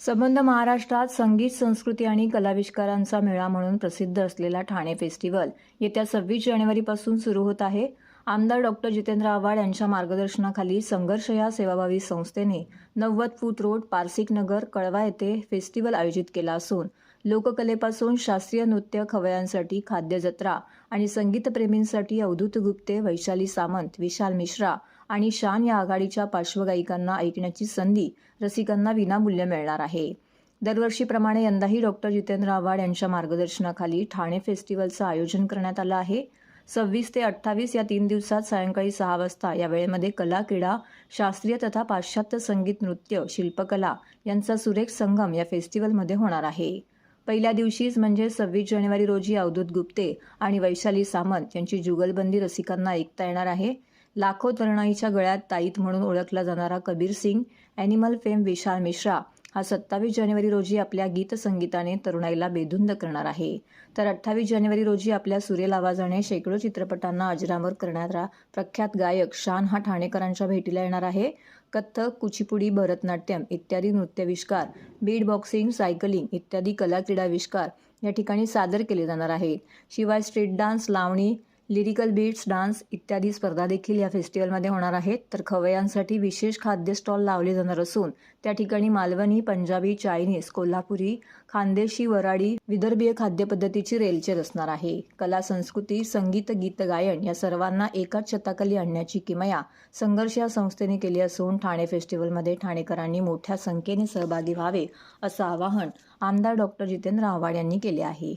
संबंध महाराष्ट्रात संगीत संस्कृती आणि कलाविष्कारांचा मेळा म्हणून प्रसिद्ध असलेला ठाणे फेस्टिवल येत्या सव्वीस जानेवारीपासून सुरू होत आहे. आमदार डॉक्टर जितेंद्र आव्हाड यांच्या मार्गदर्शनाखाली संघर्ष या सेवाभावी संस्थेने नव्वद फूट रोड पारसिक नगर कळवा येथे फेस्टिवल आयोजित केला असून लोककलेपासून शास्त्रीय नृत्य खवयांसाठी खाद्य जत्रा आणि संगीतप्रेमींसाठी अवधूत गुप्ते वैशाली सामंत विशाल मिश्रा आणि शान या आघाडीच्या पार्श्वगायिकांना ऐकण्याची संधी रसिकांना विनामूल्य मिळणार आहे. दरवर्षीप्रमाणे यंदाही डॉक्टर जितेंद्र आव्हाड यांच्या मार्गदर्शनाखाली ठाणे फेस्टिवलचं आयोजन करण्यात आलं आहे. सव्वीस ते अठ्ठावीस या तीन दिवसात सायंकाळी सहा वाजता या वेळेमध्ये कला क्रीडा शास्त्रीय तथा पाश्चात्य संगीत नृत्य शिल्पकला यांचा सुरेख संगम या फेस्टिवलमध्ये होणार आहे. पहिल्या दिवशीच म्हणजे सव्वीस जानेवारी रोजी अवधूत गुप्ते आणि वैशाली सामंत यांची जुगलबंदी रसिकांना ऐकता येणार आहे. लाखो तरुणाईच्या गळ्यात ताईत म्हणून ओळखला जाणारा कबीर सिंग ॲनिमल फेम विशाल मिश्रा हा सत्तावीस जानेवारी रोजी आपल्या गीतसंगीताने तरुणाईला बेधुंद करणार आहे. तर अठ्ठावीस जानेवारी रोजी आपल्या सुरेल आवाजाने शेकडो चित्रपटांना अजरामर करणारा प्रख्यात गायक शान हा ठाणेकरांच्या भेटीला येणार आहे. कथ्थक कुचिपुडी भरतनाट्यम इत्यादी नृत्यविष्कार बीट बॉक्सिंग सायकलिंग इत्यादी कला क्रीडाविष्कार या ठिकाणी सादर केले जाणार आहेत. शिवाय स्ट्रीट डान्स लावणी लिरिकल बीट्स डान्स इत्यादी स्पर्धा देखील या फेस्टिवलमध्ये होणार आहेत. तर खवयांसाठी विशेष खाद्य स्टॉल लावले जाणार असून त्या ठिकाणी मालवणी पंजाबी चायनीज कोल्हापुरी खानदेशी वराडी विदर्भीय खाद्यपद्धतीची रेलचेल असणार आहे. कला संस्कृती संगीत गीत गायन या सर्वांना एकाच छताखाली आणण्याची किमया संघर्ष या संस्थेने केली असून ठाणे फेस्टिवलमध्ये ठाणेकरांनी मोठ्या संख्येने सहभागी व्हावे असं आवाहन आमदार डॉक्टर जितेंद्र आव्हाड यांनी केले आहे.